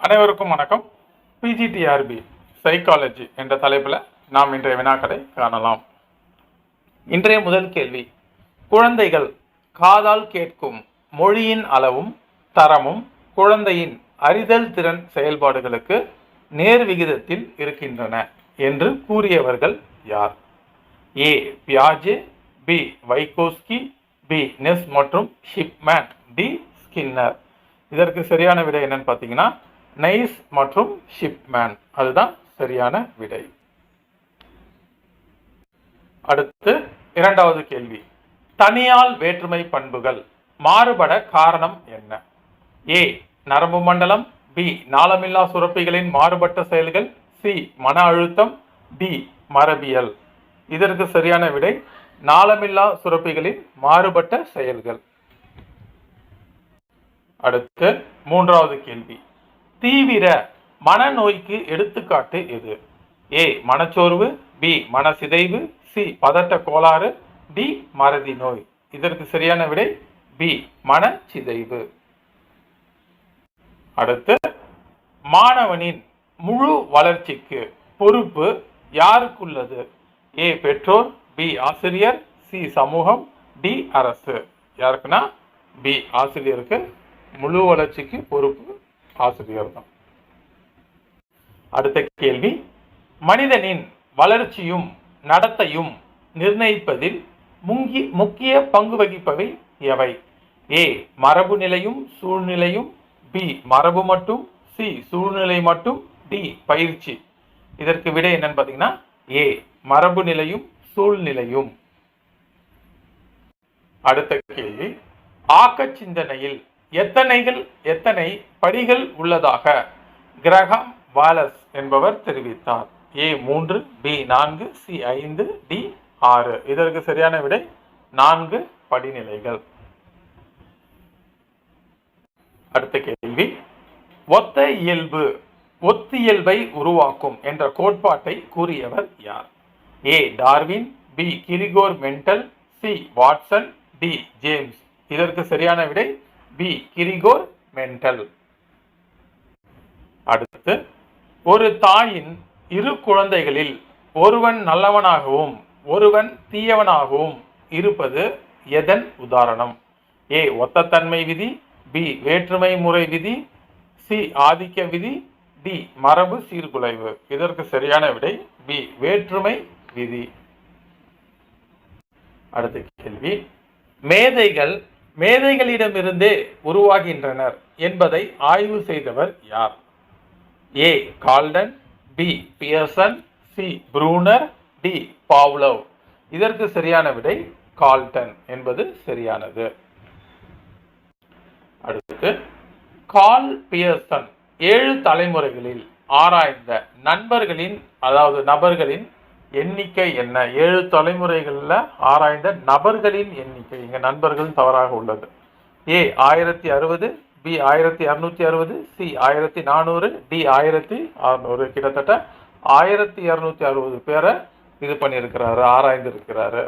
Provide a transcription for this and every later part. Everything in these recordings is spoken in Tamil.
அனைவருக்கும் வணக்கம். பிஜிடிஆர்பி சைக்காலஜி என்ற தலைப்பில் நாம் இன்றைய வினாக்களை காணலாம். இன்றைய முதல் கேள்வி குழந்தைகள் காதால் கேட்கும் மொழியின் அளவும் தரமும் குழந்தையின் அறிதல் திறன் செயல்பாடுகளுக்கு நேர் விகிதத்தில் இருக்கின்றன என்று கூறியவர்கள் யார்? ஏ பியாஜே பி வைகோஸ்கி பி நெஸ் மற்றும் ஷிப்மேன் டி ஸ்கின்னர் இதற்கு சரியான விடை என்னன்னு பார்த்தீங்கன்னா நைஸ் மற்றும் ஷிப்மேன் அதுதான் சரியான விடை. அடுத்து இரண்டாவது கேள்வி. தனியால் வேற்றுமை பண்புகள் மாறுபட காரணம் என்ன? ஏ. நரம்பு மண்டலம். பி. நாளமில்லா சுரப்பிகளின் மாறுபட்ட செயல்கள். சி. மன அழுத்தம். டி. மரபியல். இதற்கு சரியான விடை நாளமில்லா சுரப்பிகளின் மாறுபட்ட செயல்கள். அடுத்து மூன்றாவது கேள்வி. தீவிர மனநோய்க்கு எடுத்துக்காட்டு எது? ஏ மனச்சோர்வு பி மனசிதைவு சி பதட்ட கோளாறு டி மறதி நோய். இதற்கு சரியான விடை பி மனச்சிதைவு. அடுத்து மாணவனின் முழு வளர்ச்சிக்கு பொறுப்பு யாருக்குள்ளது? ஏ பெற்றோர் பி ஆசிரியர் சி சமூகம் டி அரசு. யாருக்குன்னா? பி ஆசிரியருக்கு முழு வளர்ச்சிக்கு பொறுப்பு ஆசிரியர் தான் அடுத்த கேள்வி. மனிதனின் வளர்ச்சியும் நடத்தையும் நிர்ணயிப்பதில் முங்கி முக்கிய பங்கு வகிப்பவை எவை? ஏ. மரபு நிலையும் சூழ்நிலையும் பி. மரபு மட்டும் சி. சூழ்நிலை மட்டும் டி. பயிற்சி. இதற்கு விடை என்னன்னு பார்த்தீங்கன்னா ஏ. மரபு நிலையும் சூழ்நிலையும். அடுத்த கேள்வி. ஆக்க சிந்தனையில் எத்தனைகள் எத்தனை படிகள் உள்ளதாக? கிரகம் வாலஸ் என்பவர் தெரிவித்தார். ஏ மூன்று பி நான்கு சி ஐந்து டி ஆறு. இதற்கு சரியான விடை நான்கு படிநிலைகள். அடுத்த கேள்வி. ஒத்த இயல்பு ஒத்தியல்பை உருவாக்கும் என்ற கோட்பாட்டை கூறியவர் யார்? A Darwin B Gregor Mendel C Watson D James. இதற்கு சரியான விடை பி கிரிகோர் மென்டல் அடுத்து ஒரு தாயின் இரு குழந்தைகளில் ஒருவன் நல்லவனாகவும் ஒருவன் தீயவனாகவும் இருப்பது எதன் உதாரணம்? ஏ ஒத்தத்தன்மை விதி பி வேற்றுமை முறை விதி சி ஆதிக்க விதி டி மரபு சீர்குலைவு. இதற்கு சரியான விடை பி வேற்றுமை விதி. அடுத்த கேள்வி. மேதைகள் மேதைகளிடமிருந்தே உருவாகின்றனர் என்பதை ஆய்வு செய்தவர் யார்? A. Galton B. Pearson C. Bruner D. Pavlov. இதற்கு சரியான விடை கால்டன் என்பது சரியானது. அடுத்து கால் பியர்சன் ஏழு தலைமுறைகளில் ஆராய்ந்த நண்பர்களின் அதாவது நபர்களின் எண்ணிக்கை என்ன? ஏழு தலைமுறைகளில் ஆராய்ந்த நபர்களின் எண்ணிக்கை. இங்கே நண்பர்கள் தவறாக உள்ளது. ஏ ஆயிரத்தி அறுபது பி ஆயிரத்தி அறுநூத்தி அறுபது சி ஆயிரத்தி நானூறு டி ஆயிரத்தி அறுநூறு. கிட்டத்தட்ட ஆயிரத்தி இரநூத்தி அறுபது பேரை இது பண்ணியிருக்கிறாரு ஆராய்ந்து இருக்கிறாரு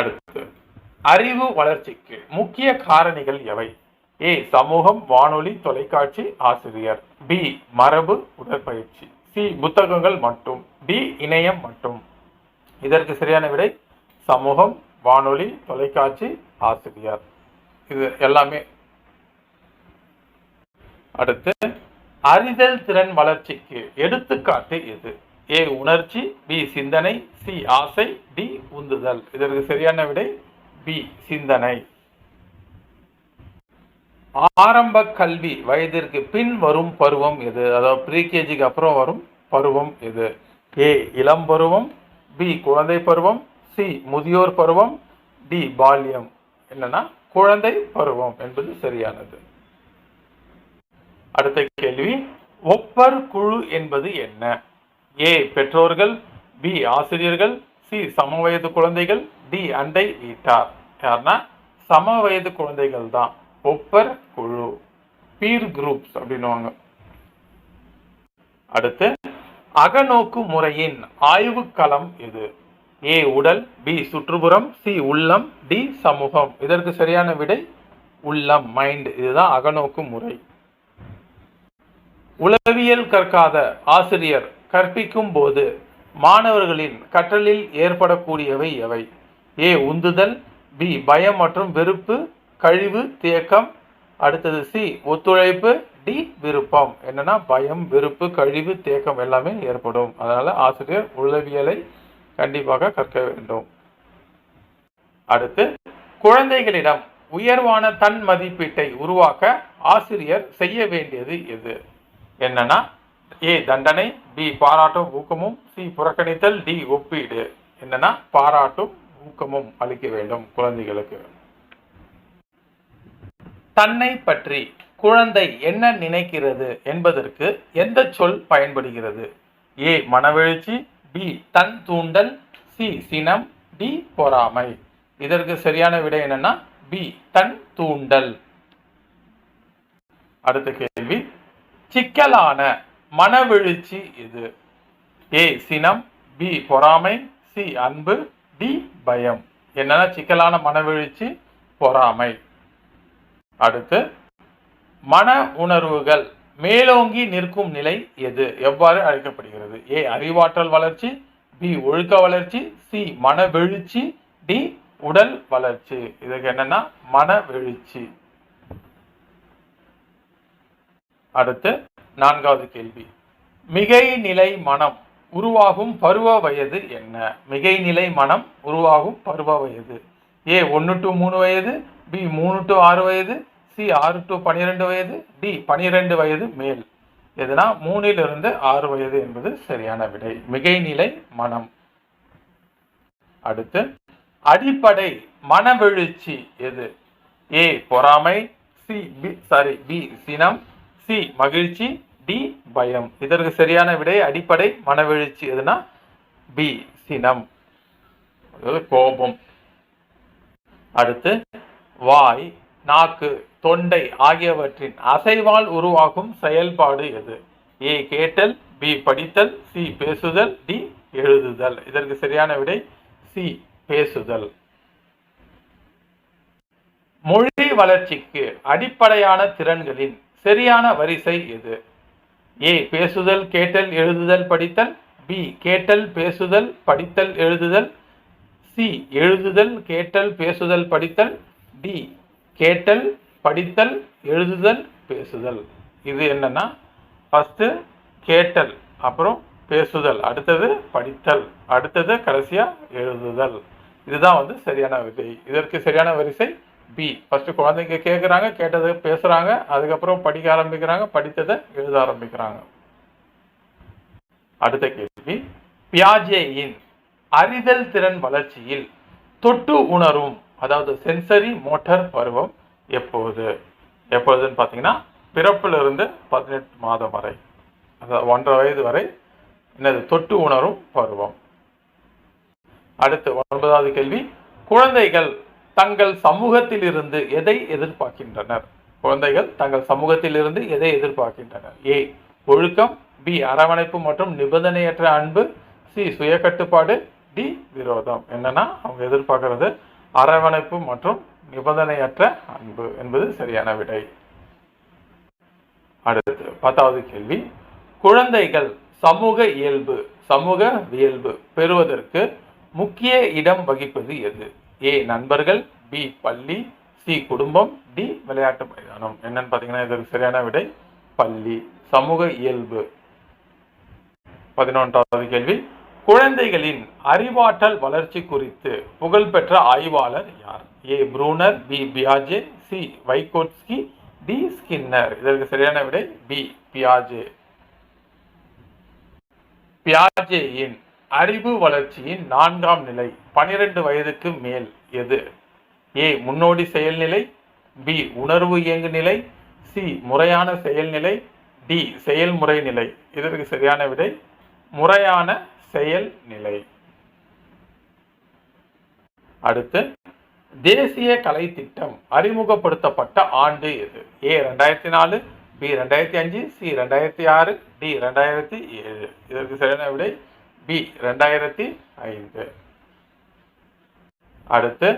அடுத்து அறிவு வளர்ச்சிக்கு முக்கிய காரணிகள் எவை? ஏ சமூகம் வானொலி தொலைக்காட்சி ஆசிரியர். பி மரபு உடற்பயிற்சி. சி புத்தகங்கள் மட்டும் டி இணையம் மட்டும். இதற்கு சரியான விடை சமூகம் வானொலி தொலைக்காட்சி ஆசிரியர். இது எல்லாமே. அடுத்து அறிதல் திறன் வளர்ச்சிக்கு எடுத்துக்காட்டு எது? ஏ உணர்ச்சி பி சிந்தனை சி ஆசை டி உந்துதல். இதற்கு சரியான விடை பி சிந்தனை. ஆரம்ப கல்வி வயதிற்கு பின் வரும் பருவம் எது? அதாவது ப்ரீகேஜிக்கு அப்புறம் வரும் பருவம் எது? ஏ இளம் பருவம் பி குழந்தை பருவம் சி முதியோர் பருவம் டி பால்யம். என்னன்னா குழந்தை பருவம் என்பது சரியானது. அடுத்த கேள்வி ஒப்பர் குழு என்பது என்ன? ஏ பெற்றோர்கள் பி ஆசிரியர்கள் சி சமவயது குழந்தைகள் டி அண்டை வீட்டார். யாருன்னா சம வயது குழந்தைகள் தான் ஒப்பர் குழு பீர் குரூப்ஸ் அப்படின்னுவாங்க. அடுத்து அகநோக்கு முறையின் ஆய்வுக்களம் எது ஏ உடல் பி சுற்றுப்புறம் சி உள்ளம் டி சமூகம். இதற்கு சரியான விடை உள்ளம் மைண்ட் இதுதான் அகநோக்கு முறை. உளவியல் கற்காத ஆசிரியர் கற்பிக்கும் போது மாணவர்களின் கற்றலில் ஏற்படக்கூடியவை எவை? ஏ உந்துதல் பி பயம் மற்றும் வெறுப்பு கழிவு தேக்கம். அடுத்தது சி ஒத்துழைப்பு டி விருப்பம். என்னன்னா பயம் வெறுப்பு கழிவு தேக்கம் எல்லாமே ஏற்படும். அதனால ஆசிரியர் உளவியலை கண்டிப்பாக கற்க வேண்டும். அடுத்து குழந்தைகளிடம் உயர்வான தன் மதிப்பீட்டை உருவாக்க ஆசிரியர் செய்ய வேண்டியது எது? என்னன்னா ஏ தண்டனை பி பாராட்டும் ஊக்கமும் சி புறக்கணித்தல் டி ஒப்பீடு. என்னன்னா பாராட்டும் ஊக்கமும் அளிக்க வேண்டும் குழந்தைகளுக்கு. தன்னை பற்றி குழந்தை என்ன நினைக்கிறது என்பதற்கு எந்த சொல் பயன்படுகிறது? ஏ. மனவெழுச்சி பி. தன் தூண்டல் சி. சினம் டி. பொறாமை. இதற்கு சரியான விடை என்னன்னா பி. தன் தூண்டல். அடுத்த கேள்வி. சிக்கலான மனவெழுச்சி இது. ஏ. சினம் பி. பொறாமை சி. அன்பு டி. பயம். என்னன்னா சிக்கலான மனவெழுச்சி பொறாமை. அடுத்து மன உணர்வுகள் மேலோங்கி நிற்கும் நிலை எது? எவ்வாறு அழைக்கப்படுகிறது? ஏ அறிவாற்றல் வளர்ச்சி பி ஒழுக்க வளர்ச்சி சி மனவெழுச்சி டி உடல் வளர்ச்சி. இதுக்கு என்னன்னா மனவெழுச்சி அடுத்து நான்காவது கேள்வி. மிகை நிலை மனம் உருவாகும் பருவ வயது என்ன? மிகை நிலை மனம் உருவாகும் பருவ வயது. ஏ ஒன்று டு மூணு வயது பி மூணு டு ஆறு வயது சி ஆறு டு பனிரெண்டு வயது டி பனிரெண்டு வயது மேல். எதுனா மூணிலிருந்து ஆறு வயது என்பது சரியான விடை. மிகைநிலை மனம். அடுத்து அடிப்படை மனவெழுச்சி எது? ஏ பொறாமை சி பி சாரி பி சினம் சி மகிழ்ச்சி டி பயம். இதற்கு சரியான விடை அடிப்படை மனவெழுச்சி எதுனா? பி சினம். கோபம். அடுத்து வாய் நாக்கு தொண்டை ஆகியவற்றின் அசைவால் உருவாகும் செயல்பாடு எது? ஏ கேட்டல் பி படித்தல் சி பேசுதல் டி எழுதுதல். இதற்கு சரியான விடை சி பேசுதல். மொழி வளர்ச்சிக்கு அடிப்படையான திறன்களின் சரியான வரிசை எது? ஏ பேசுதல் கேட்டல் எழுதுதல் படித்தல் பி கேட்டல் பேசுதல் படித்தல் எழுதுதல் சி எழுதுதல் கேட்டல் பேசுதல் படித்தல் டி கேட்டல் படித்தல் எழுதுதல் பேசுதல். இது என்னன்னா ஃபஸ்ட்டு கேட்டல் அப்புறம் பேசுதல் அடுத்தது படித்தல் அடுத்தது கடைசியாக எழுதுதல். இதுதான் வந்து சரியான விதை இதற்கு சரியான வரிசை பி ஃபஸ்ட்டு குழந்தைங்க கேட்குறாங்க கேட்டதை பேசுகிறாங்க அதுக்கப்புறம் படிக்க ஆரம்பிக்கிறாங்க படித்ததை எழுத ஆரம்பிக்கிறாங்க. அடுத்த கேள்வி. பியாஜேயின் அறிதல் திறன் வளர்ச்சியில் தொட்டு உணரும் அதாவது சென்சரி மோட்டார் பருவம் எப்போது? எப்பொழுதுன்னு பார்த்தீங்கன்னா பிறப்பிலிருந்து பதினெட்டு மாதம் வரை. அதாவது ஒன்றரை வயது வரை. என்னது? தொட்டு உணரும் பருவம். அடுத்து ஒன்பதாவது கேள்வி. குழந்தைகள் தங்கள் சமூகத்தில் இருந்து எதை எதிர்பார்க்கின்றனர்? குழந்தைகள் தங்கள் சமூகத்தில் இருந்து எதை எதிர்பார்க்கின்றனர்? ஏ ஒழுக்கம். பி அரவணைப்பு மற்றும் நிபந்தனையற்ற அன்பு. சி சுய கட்டுப்பாடு டி விரோதம். என்னன்னா அவங்க எதிர்பார்க்கறது அரவணைப்பு மற்றும் நிபந்தனையற்ற அன்பு என்பது சரியான விடை. அடுத்து பத்தாவது கேள்வி. குழந்தைகள் சமூக இயல்பு சமூக இயல்பு பெறுவதற்கு முக்கிய இடம் வகிப்பது எது? ஏ நண்பர்கள் பி பள்ளி சி குடும்பம் டி விளையாட்டு மைதானம். என்னன்னு பார்த்தீங்கன்னா இதற்கு சரியான விடை பள்ளி சமூக இயல்பு. பதினொன்றாவது கேள்வி. குழந்தைகளின் அறிவாற்றல் வளர்ச்சி குறித்து புகழ்பெற்ற ஆய்வாளர் யார்? ஏ. Bruner B. பியாஜே C. Vygotsky D. Skinner. இதற்கு சரியான விடை பி. பியாஜே. பியாஜேயின் அறிவு வளர்ச்சியின் நான்காம் நிலை பனிரெண்டு வயதுக்கு மேல் எது? ஏ. முன்னோடி செயல்நிலை பி. உணர்வு இயங்கு நிலை சி. முறையான செயல்நிலை டி. செயல்முறை நிலை. இதற்கு சரியான விடை முறையான செயல்நிலை. அடுத்து தேசிய கலை திட்டம் அறிமுகப்படுத்தப்பட்ட ஆண்டு எது? ஏ ரெண்டாயிரத்தி நாலு பி ரெண்டாயிரத்தி அஞ்சு சி ரெண்டாயிரத்தி ஆறு டி ரெண்டாயிரத்தி ஏழு இதற்கு சரியான விடை பி ரெண்டாயிரத்தி ஐந்து அடுத்து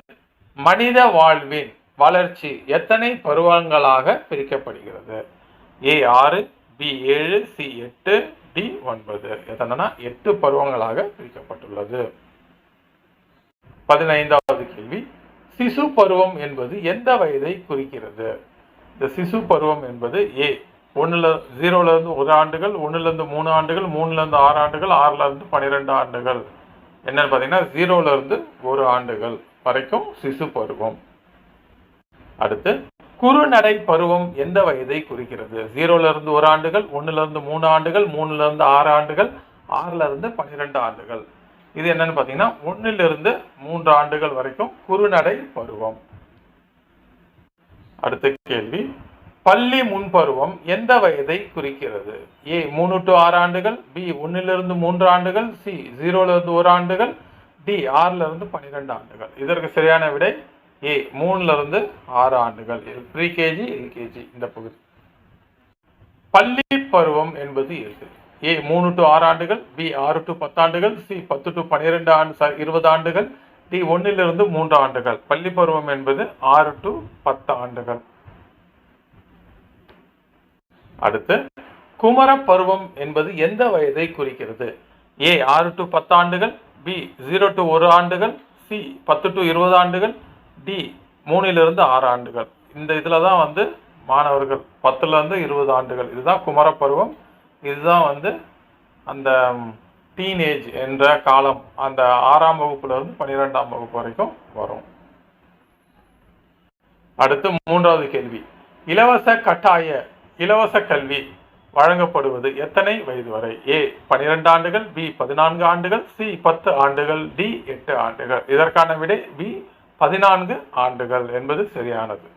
மனித வாழ்வின் வளர்ச்சி எத்தனை பருவங்களாக பிரிக்கப்படுகிறது? ஏ ஆறு பி ஏழு சி எட்டு டி ஒன்பது. எதனா எட்டு பருவங்களாக பிரிக்கப்பட்டுள்ளது. பதினைந்தாவது கேள்வி. சிசு பருவம் என்பது எந்த வயதை குறிக்கிறது? இந்த சிசு பருவம் என்பது ஏ ஒன்றுல ஜீரோலேருந்து ஒரு ஆண்டுகள் ஒன்றுலேருந்து மூணு ஆண்டுகள் மூணுலேருந்து ஆறு ஆண்டுகள் ஆறுலேருந்து பன்னிரெண்டு ஆண்டுகள். என்னன்னு பார்த்தீங்கன்னா ஜீரோலேருந்து ஒரு ஆண்டுகள் வரைக்கும் சிசு பருவம். அடுத்து குறுநடை பருவம் எந்த வயதை குறிக்கிறது? ஜீரோல இருந்து ஒரு ஆண்டுகள் ஒண்ணுல இருந்து மூணு ஆண்டுகள் மூணுல இருந்து ஆறு ஆண்டுகள் ஆறுல இருந்து பன்னிரெண்டு ஆண்டுகள். இது என்னன்னு பாத்தீங்கன்னா ஒண்ணுல இருந்து மூன்று ஆண்டுகள் வரைக்கும் குறுநடை பருவம். அடுத்த கேள்வி. பள்ளி முன்பருவம் எந்த வயதை குறிக்கிறது? ஏ மூணு டு ஆறு ஆண்டுகள் பி ஒன்னிலிருந்து மூன்று ஆண்டுகள் சி ஜீரோல இருந்து ஒரு ஆண்டுகள் டி ஆறுல இருந்து பன்னிரெண்டு ஆண்டுகள். இதற்கு சரியான விடை ஏ மூணுலேருந்து ஆறு ஆண்டுகள். ப்ரீ கேஜி எல்கேஜி இந்த பகுதி. பள்ளி பருவம் என்பது எது ஏ மூணு டு ஆறு ஆண்டுகள் பி ஆறு டு பத்தாண்டுகள் சி பத்து டு பன்னிரெண்டு ஆண்டு சாரி இருபது ஆண்டுகள் டி ஒன்னிலிருந்து மூன்று ஆண்டுகள். பள்ளி பருவம் என்பது ஆறு டு பத்து ஆண்டுகள். அடுத்து குமர பருவம் என்பது எந்த வயதை குறிக்கிறது? ஏ ஆறு டு பத்து ஆண்டுகள் பி ஜீரோ டு ஒரு ஆண்டுகள் சி பத்து டு இருபது ஆண்டுகள் டி மூணிலிருந்து ஆறு ஆண்டுகள். இந்த இதில் தான் வந்து மாணவர்கள் பத்துலேருந்து இருபது ஆண்டுகள். இதுதான் குமர பருவம் இதுதான் வந்து அந்த டீனேஜ் என்ற காலம். அந்த ஆறாம் வகுப்புலேருந்து பன்னிரெண்டாம் வகுப்பு வரைக்கும் வரும். அடுத்து மூன்றாவது கேள்வி. இலவச கட்டாய இலவச கல்வி வழங்கப்படுவது எத்தனை வயது வரை? ஏ பனிரெண்டு ஆண்டுகள் பி பதினான்கு ஆண்டுகள் சி பத்து ஆண்டுகள் டி எட்டு ஆண்டுகள். இதற்கான விடை பி பதினான்கு ஆண்டுகள் என்பது சரியானது.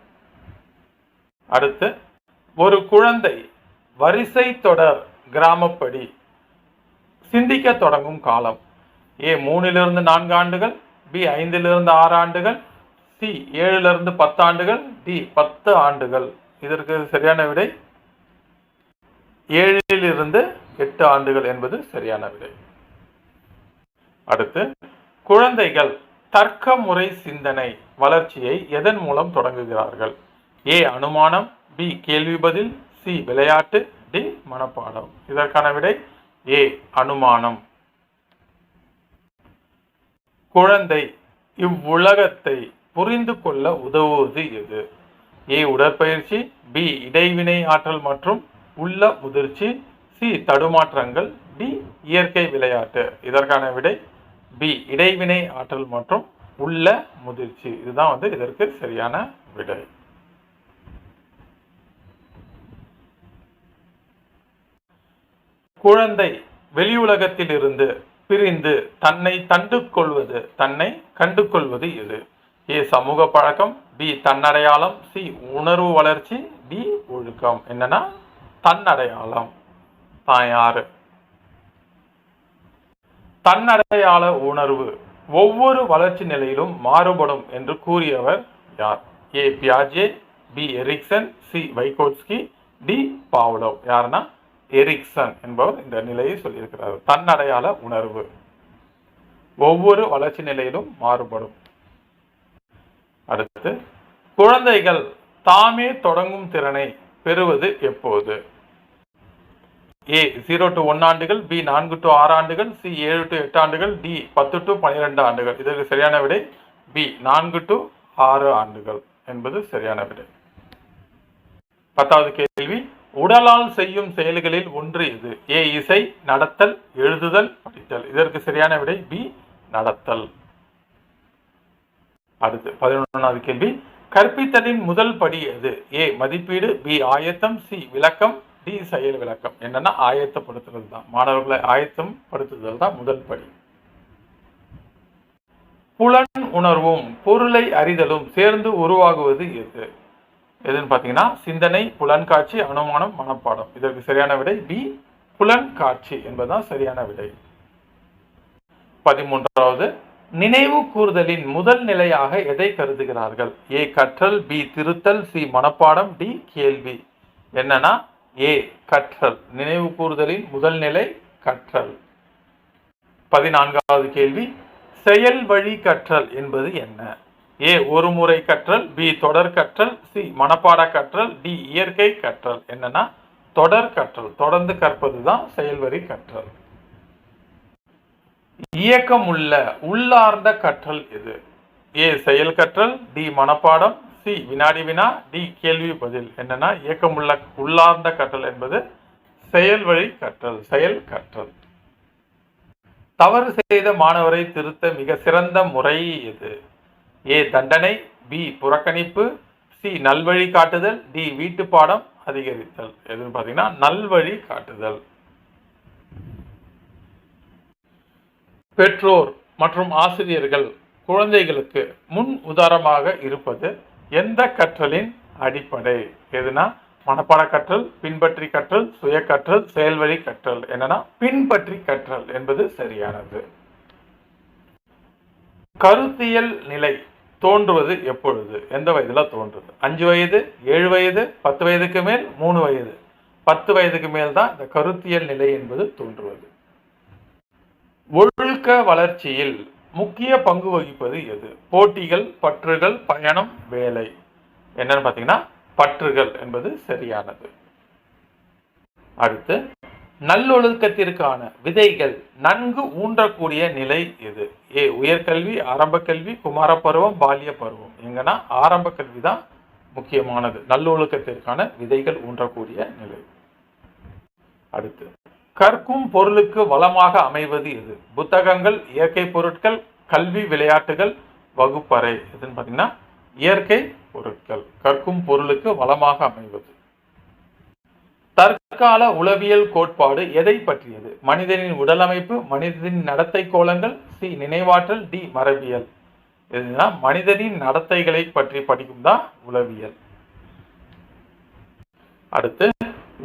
அடுத்து ஒரு குழந்தை வரிசை தொடர் கிராமப்படி சிந்திக்க தொடங்கும் காலம். ஏ மூணிலிருந்து நான்கு ஆண்டுகள் பி ஐந்திலிருந்து ஆறு ஆண்டுகள் சி ஏழிலிருந்து பத்து ஆண்டுகள் டி பத்து ஆண்டுகள். இதற்கு சரியான விடை? ஏழிலிருந்து எட்டு ஆண்டுகள் என்பது சரியான விடை. அடுத்து குழந்தைகள் தர்க்க முறை சிந்தனை வளர்ச்சியை எதன் மூலம் தொடங்குகிறார்கள்? ஏ அனுமானம் பி கேள்வி பதில் சி விளையாட்டு டி மனப்பாடம். இதற்கான விடை ஏ அனுமானம். குழந்தை இவ்வுலகத்தை புரிந்து கொள்ள உதவுவது எது? ஏ உடற்பயிற்சி பி இடைவினை ஆற்றல் மற்றும் உள்ள முதிர்ச்சி சி தடுமாற்றங்கள் டி இயற்கை விளையாட்டு. இதற்கான விடை பி இடைவினை ஆற்றல் மற்றும் உள்ள முதிர்ச்சி. இதுதான் வந்து இதற்கு சரியான விடை. குழந்தை வெளியுலகத்திலிருந்து பிரிந்து தன்னை தண்டு கொள்வது தன்னை கண்டு கொள்வது எது? ஏ சமூக பழக்கம். பி தன்னடையாளம். சி உணர்வு வளர்ச்சி. டி ஒழுக்கம். என்னன்னா தன்னடையாளம். தான் யாரு? தன்னடையாள உணர்வு ஒவ்வொரு வளர்ச்சி நிலையிலும் மாறுபடும் என்று கூறியவர் யார்? A. பியாஜே B. Erikson C. Vygotsky D. Pavlov. யாருன்னா? எரிக்சன் என்பவர் இந்த நிலையை சொல்லியிருக்கிறார். தன்னடையாள உணர்வு ஒவ்வொரு வளர்ச்சி நிலையிலும் மாறுபடும். அடுத்து குழந்தைகள் தாமே தொடங்கும் திறனை பெறுவது எப்போது? ஏ ஜீரோ டு ஒன் ஆண்டுகள் பி நான்கு டு ஆறு ஆண்டுகள் சி ஏழு டு எட்டு ஆண்டுகள் டி பத்து டு பன்னிரெண்டு ஆண்டுகள். இதற்கு சரியான விடை பி நான்கு டு ஆறு ஆண்டுகள் என்பது சரியான விடை. பத்தாவது கேள்வி உடலால் செய்யும் செயல்களில் ஒன்று இது ஏ இசை நடத்தல் எழுதுதல் படித்தல். இதற்கு சரியான விடை பி நடத்தல். அடுத்து பதினொன்றாவது கேள்வி கற்பித்தலின் முதல் படி எது? ஏ மதிப்பீடு பி ஆயத்தம் சி விளக்கம் டி செயல் விளக்கம். என்னன்னா ஆயத்தப்படுத்துறது தான் மாணவர்களை ஆயத்தம் படுத்துதல் தான் முதல் படி. புலன் உணர்வும் பொருளை அறிதலும் சேர்ந்து உருவாகுவது எது? எதுன்னு பார்த்தீங்கன்னா சிந்தனை புலன் காட்சி அனுமானம் மனப்பாடம். இதற்கு சரியான விடை பி புலன் காட்சி என்பதுதான் சரியான விடை. பதிமூன்றாவது நினைவு கூறுதலின் முதல் நிலையாக எதை கருதுகிறார்கள்? ஏ கற்றல் பி திருத்தல் சி மனப்பாடம் டி கேள்வி. என்னன்னா ஏ கற்றல். நினைவு கூறுதலின் முதல் நிலை கற்றல். பதினான்காவது கேள்வி செயல் வழி கற்றல் என்பது என்ன? ஏ ஒரு முறை கற்றல் பி தொடர் கற்றல் சி மனப்பாட கற்றல் டி இயற்கை கற்றல். என்னன்னா தொடர் கற்றல் தொடர்ந்து கற்பது தான் செயல்வழி கற்றல். இயக்கம் உள்ள உள்ளார்ந்த கற்றல் எது? ஏ செயல் கற்றல் டி மனப்பாடம் சி வினாடி வினா டி கேள்வி பதில். என்னன்னா இயக்கமுள்ள உள்ளார்ந்த கற்றல் என்பது செயல்வழி கற்றல் செயல் கற்றல். தவறு செய்த மாணவரை திருத்த மிக சிறந்த முறை எது ஏ தண்டனை பி புறக்கணிப்பு சி நல்வழி காட்டுதல் டி வீட்டு பாடம் அதிகரித்தல். எதுன்னு பார்த்தீங்கன்னா நல்வழி காட்டுதல். பெற்றோர் மற்றும் ஆசிரியர்கள் குழந்தைகளுக்கு முன் உதாரணமாக இருப்பது எந்த கற்றலின் அடிப்படை? எதுனா மனப்பாட கற்றல் பின்பற்றி கற்றல் சுய கற்றல் செயல்வழி கற்றல். என்னன்னா பின்பற்றி கற்றல் என்பது சரியானது. கருத்தியல் நிலை தோன்றுவது எப்பொழுது? எந்த வயதுல தோன்றுது? அஞ்சு வயது ஏழு வயது பத்து வயதுக்கு மேல் மூணு வயது. பத்து வயதுக்கு மேல் தான் இந்த கருத்தியல் நிலை என்பது தோன்றுவது. ஒழுக்க வளர்ச்சியில் முக்கிய பங்கு வகிப்பது எது? போட்டிகள் பற்றுகள் பயணம் வேலை. என்னன்னு பார்த்தீங்கன்னா பற்றுகள் என்பது சரியானது. அடுத்து நல்லொழுக்கத்திற்கான விதைகள் நன்கு ஊன்றக்கூடிய நிலை எது? ஏ உயர்கல்வி ஆரம்ப கல்வி குமார பருவம் பாலிய பருவம் எங்கன்னா ஆரம்ப கல்வி தான் முக்கியமானது. நல்லொழுக்கத்திற்கான விதைகள் ஊன்றக்கூடிய நிலை. அடுத்து கற்கும் பொருளுக்கு வளமாக அமைவது எது? புத்தகங்கள் இயற்கை பொருட்கள் கல்வி விளையாட்டுகள் வகுப்பறை எதுன்னு பார்த்தீங்கன்னா இயற்கை பொருட்கள் கற்கும் பொருளுக்கு வளமாக அமைவது. தற்கால உளவியல் கோட்பாடு எதை பற்றியது? மனிதனின் உடலமைப்பு மனிதனின் நடத்தை கோலங்கள் சி நினைவாற்றல் டி மரபியல். எதுனா மனிதனின் நடத்தைகளை பற்றி படிக்கும் தான் உளவியல். அடுத்து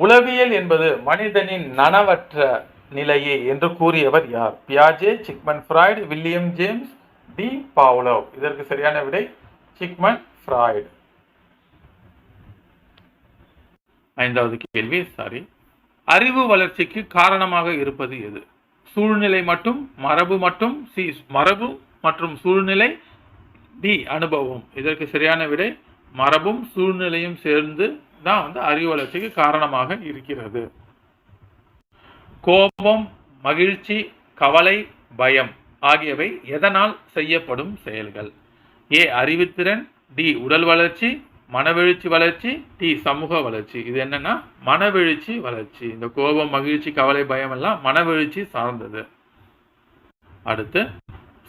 உளவியல் என்பது மனிதனின் நனவற்ற நிலையே என்று கூறியவர் யார்? பியாஜே Sigmund Freud William James D. Pavlov. இதற்கு சரியான விடை சிக்மன் ஃப்ராய்டு. ஐந்தாவது கேள்வி சாரி அறிவு வளர்ச்சிக்கு காரணமாக இருப்பது எது? சூழ்நிலை மட்டும் மரபு மட்டும் சி மரபு மற்றும் சூழ்நிலை டி அனுபவம். இதற்கு சரியான விடை மரபும் சூழ்நிலையும் சேர்ந்து தான் வந்து அறிவு வளர்ச்சிக்கு காரணமாக இருக்கிறது. கோபம் மகிழ்ச்சி கவலை பயம் ஆகியவை எதனால் செய்யப்படும் செயல்கள்? ஏ அறிவுத்திறன் டி உடல் வளர்ச்சி மனவெழுச்சி வளர்ச்சி டி சமூக வளர்ச்சி. இது என்னன்னா மனவெழுச்சி வளர்ச்சி. இந்த கோபம் மகிழ்ச்சி கவலை பயம் எல்லாம் மனவெழுச்சி சார்ந்தது. அடுத்து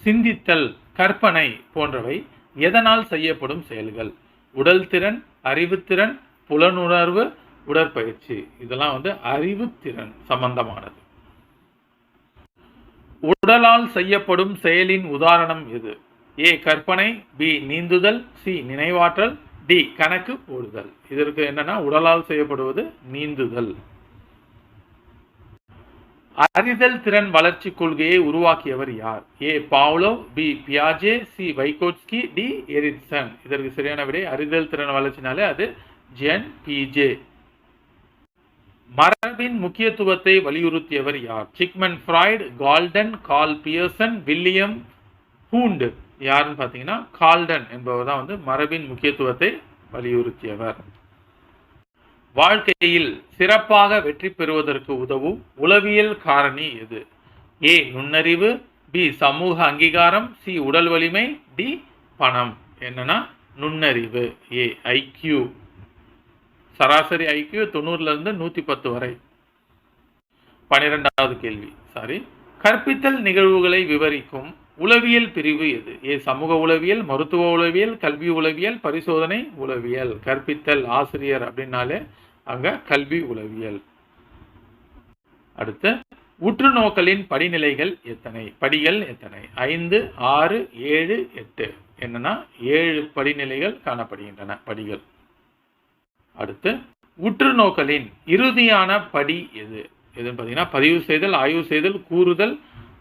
சிந்தித்தல் கற்பனை போன்றவை எதனால் செய்யப்படும் செயல்கள்? உடல் திறன் அறிவுத்திறன் புலனுணர்வு உடற்பயிற்சி. இதெல்லாம் வந்து அறிவுத்திறன் சம்பந்தமானது. உடலால் செய்யப்படும் செயலின் உதாரணம் எது? ஏ கற்பனை பி நீந்துதல் சி நினைவாற்றல் டி கணக்கு போடுதல். இதற்கு என்னன்னா உடலால் செய்யப்படுவது நீந்துதல். அறிதல் திறன் வளர்ச்சி கொள்கையை உருவாக்கியவர் யார்? ஏ பாவ்லோ பி பியாஜே சி வைகோட்ஸ்கி டி எரிட்சன். இதற்கு சரியான விடை அறிதல் திறன் வளர்ச்சினாலே அது ஜென் பிஜே மரபின் முக்கியத்துவத்தை வலியுறுத்தியவர் யார்? Sigmund Freud Galton Karl Pearson William Wundt. யாருன்னு பார்த்தீங்கன்னா கால்டன் என்பவர் தான் வந்து மரபின் முக்கியத்துவத்தை வலியுறுத்தியவர். வாழ்க்கையில் சிறப்பாக வெற்றி பெறுவதற்கு உதவும் உளவியல் காரணி எது? ஏ நுண்ணறிவு பி சமூக அங்கீகாரம் சி உடல் வலிமை டி பணம். என்னன்னா நுண்ணறிவு. ஏ ஐக்யூ சராசரி ஐக்கியூ தொண்ணூறுல இருந்து நூத்தி பத்து வரை. பனிரெண்டாவது கேள்வி. சாரி கற்பித்தல் நிகழ்வுகளை விவரிக்கும் உளவியல் பிரிவு எது? ஏ சமூக உளவியல் மருத்துவ உளவியல் கல்வி உளவியல் பரிசோதனை உளவியல். கற்பித்தல் ஆசிரியர் அப்படின்னாலே அங்க கல்வி உளவியல். அடுத்து உற்று நோக்கலின் படிநிலைகள் எத்தனை? படிகள் எத்தனை? ஐந்து ஆறு ஏழு எட்டு. என்னன்னா ஏழு படிநிலைகள் காணப்படுகின்றன படிகள். அடுத்து உற்று நோக்கலின் இறுதியான படி எது? எதுன்னு பார்த்தீங்கன்னா பதிவு செய்தல் ஆய்வு செய்தல் கூறுதல்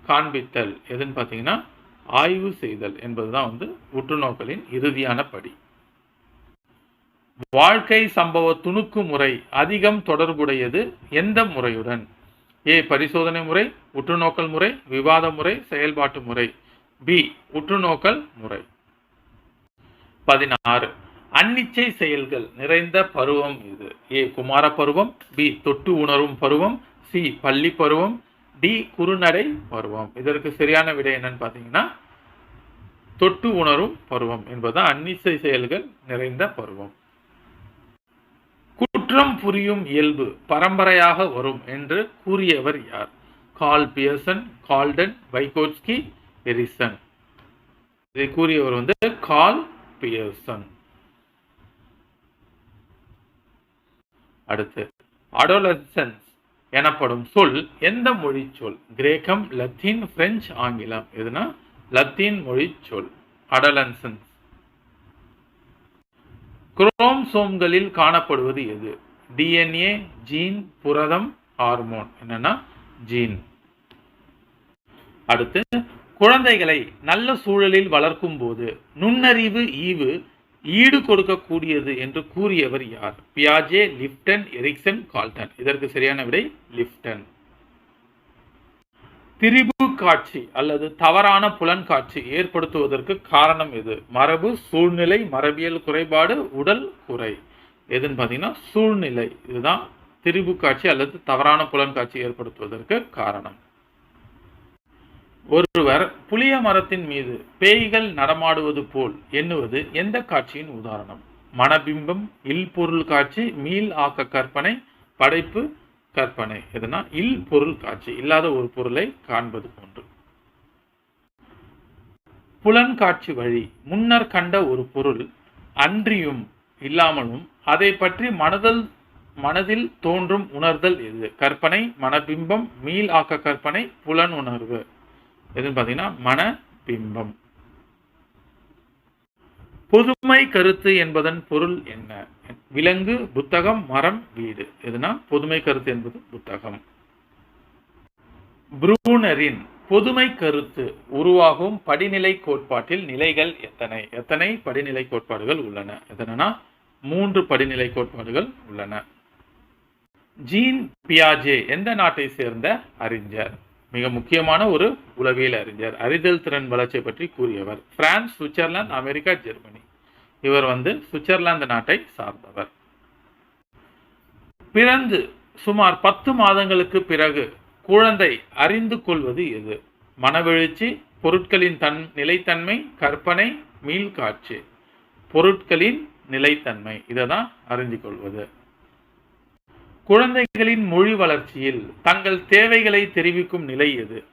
காண்பித்தல். எதுன்னு பார்த்தீங்கன்னா ஆய்வு செய்தல் என்பதுதான் வந்து உற்றுநோக்கலின் இறுதியான படி. வாழ்க்கை சம்பவ துணுக்கு முறை அதிகம் தொடர்புடையது எந்த முறையுடன்? ஏ பரிசோதனை முறை உற்றுநோக்கல் முறை விவாத முறை செயல்பாட்டு முறை. பி உற்றுநோக்கல் முறை. பதினாறு. அன்னிச்சை செயல்கள் நிறைந்த பருவம் இது. ஏ குமார பருவம் பி தொட்டு உணரும் பருவம் சி பள்ளி பருவம் டி குறுநடை பருவம். இதற்கு சரியான விடை என்னன்னு பார்த்தீங்கன்னா தொட்டு உணரும் பருவம் என்பது அன்னிச்சை செயல்கள் நிறைந்த பருவம். குற்றம் புரியும் இயல்பு பரம்பரையாக வரும் என்று கூறியவர் யார்? Karl Pearson Galton Vygotsky Erikson. இதை கூறியவர் வந்து கால் பியர்சன். அடுத்து அடோலசன்ஸ் எனப்படும் சொல் எந்த மொழி சொல்? கிரேக்கம் லத்தீன் பிரெஞ்சு ஆங்கிலம். எதுனா? லத்தீன் மொழி சொல். அடலன்சன்ஸ் குரோம்சோம்களில் காணப்படுவது எது? டிஎன்ஏ ஜீன் புரதம் ஹார்மோன் என்னன்னா? ஜீன் அடுத்து குழந்தைகளை நல்ல சூழலில் வளர்க்கும் போது நுண்ணறிவு ஈவு ஈடு கொடுக்கக்கூடியது என்று கூறியவர் யார்? பியாஜே லிப்டன் எரிக்சன் கால்டன். இதற்கு சரியான விடை லிப்டன். திரிபு காட்சி அல்லது தவறான புலன் காட்சி ஏற்படுத்துவதற்கு காரணம் எது? மரபு சூழ்நிலை மரபியல் குறைபாடு உடல் குறை. எதுன்னு பார்த்தீங்கன்னா சூழ்நிலை. இதுதான் திரிபு காட்சி அல்லது தவறான புலன் காட்சி ஏற்படுத்துவதற்கு காரணம். ஒருவர் புளிய மரத்தின் மீது பேய்கள் நடமாடுவது போல் எண்ணுவது எந்த காட்சியின் உதாரணம்? மனபிம்பம் இல் பொருள் காட்சி மீள் ஆக்க கற்பனை படைப்பு கற்பனை. எதுனா இல் பொருள் காட்சி இல்லாத ஒரு பொருளை காண்பது போன்று. புலன் காட்சி வழி முன்னர் கண்ட ஒரு பொருள் அன்றியும் இல்லாமலும் அதை பற்றி மனதல் மனதில் தோன்றும் உணர்தல் எது? கற்பனை மனபிம்பம் மீள் ஆக்க கற்பனை புலன் உணர்வு. எதுன்னு பார்த்தீங்கன்னா மனபிம்பம். பொதுமை கருத்து என்பதன் பொருள் என்ன? விலங்கு புத்தகம் மரம் வீடு. எதுனா பொதுமை கருத்து என்பது புத்தகம். புரூனரின் பொதுமை கருத்து உருவாகும் படிநிலை கோட்பாட்டில் நிலைகள் எத்தனை? எத்தனை படிநிலை கோட்பாடுகள் உள்ளன? எத்தனைனா மூன்று படிநிலை கோட்பாடுகள் உள்ளன. ஜீன் பியாஜே எந்த நாட்டை சேர்ந்த அறிஞர்? மிக முக்கியமான ஒரு உளவியல் அறிஞர் அறிதல் திறன் வளர்ச்சியை பற்றி கூறியவர். France Switzerland America Germany. இவர் வந்து சுவிட்சர்லாந்து நாட்டை சார்ந்தவர். பிறந்து சுமார் பத்து மாதங்களுக்கு பிறகு குழந்தை அறிந்து கொள்வது எது? மனவெழுச்சி பொருட்களின் தன் நிலைத்தன்மை கற்பனை மீள்காட்சி. பொருட்களின் நிலைத்தன்மை இதை தான் அறிந்து கொள்வது. குழந்தைகளின் மொழி வளர்ச்சியில் தங்கள் தேவைகளை தெரிவிக்கும் நிலை எது?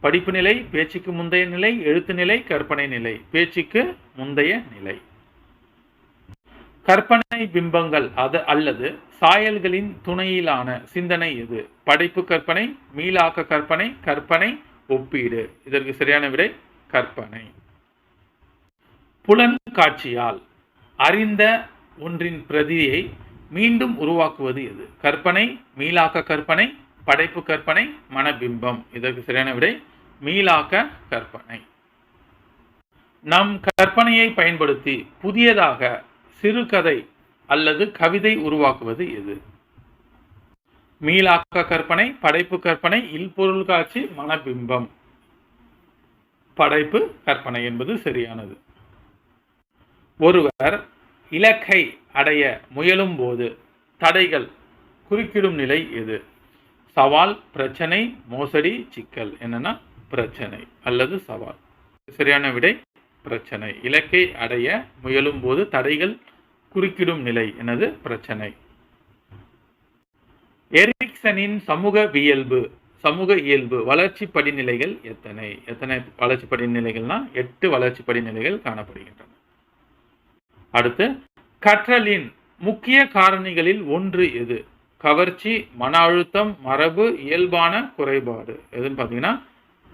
படிப்பு நிலை பேச்சுக்கு முந்தைய நிலை எழுத்து நிலை கற்பனை நிலை. பேச்சுக்கு முந்தைய நிலை. கற்பனை பிம்பங்கள் அது அல்லது சாயல்களின் துணையிலான சிந்தனை எது? படைப்பு கற்பனை மீளாக்க கற்பனை கற்பனை ஒப்பீடு. இதற்கு சரியான விடை கற்பனை. புலன் காட்சியால் அறிந்த ஒன்றின் பிரதியை மீண்டும் உருவாக்குவது எது? கற்பனை மீளாக்க கற்பனை படைப்பு கற்பனை மனபிம்பம். இதற்கு சரியான விடை மீளாக்க கற்பனை. நம் கற்பனையை பயன்படுத்தி புதியதாக சிறுகதை அல்லது கவிதை உருவாக்குவது எது? மீளாக்க கற்பனை படைப்பு கற்பனை இல்பொருள் காட்சி மனபிம்பம். படைப்பு கற்பனை என்பது சரியானது. ஒருவர் இலக்கை அடைய முயலும் போது தடைகள் குறுக்கிடும் நிலை எது? சவால் பிரச்சனை மோசடி சிக்கல். என்னன்னா பிரச்சனை அல்லது சவால். சரியான விடை பிரச்சனை. இலக்கை அடைய முயலும் போது தடைகள் குறுக்கிடும் நிலை எனது பிரச்சனை. எரிக்சனின் சமூக இயல்பு சமூக இயல்பு வளர்ச்சி படிநிலைகள் எத்தனை? எத்தனை வளர்ச்சி படிநிலைகள்னா எட்டு வளர்ச்சி படிநிலைகள் காணப்படுகின்றன. அடுத்து கற்றலின் முக்கிய காரணிகளில் ஒன்று எது? கவர்ச்சி மன அழுத்தம் மரபு இயல்பான குறைபாடு. எதுன்னு பார்த்தீங்கன்னா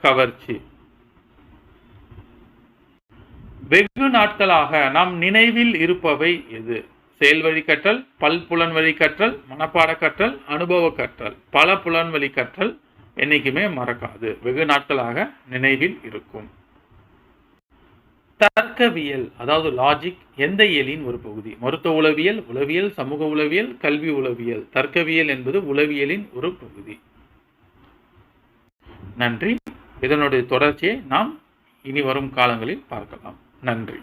கவர்ச்சி. வெகு நாட்களாக நம் நினைவில் இருப்பவை எது? செயல் வழி கற்றல் பல்புலன் வழி கற்றல் மனப்பாட கற்றல் அனுபவ கற்றல். பல புலன் வழி கற்றல் என்னைக்குமே மறக்காது. வெகு நாட்களாக நினைவில் இருக்கும். தர்க்கவியல் அதாவது லாஜிக் எந்த இயலின் ஒரு பகுதி? மருத்துவ உளவியல் உளவியல் சமூக உளவியல் கல்வி உளவியல். தர்க்கவியல் என்பது உளவியலின் ஒரு பகுதி. நன்றி. இதனுடைய தொடர்ச்சியை நாம் இனி வரும் காலங்களில் பார்க்கலாம். நன்றி.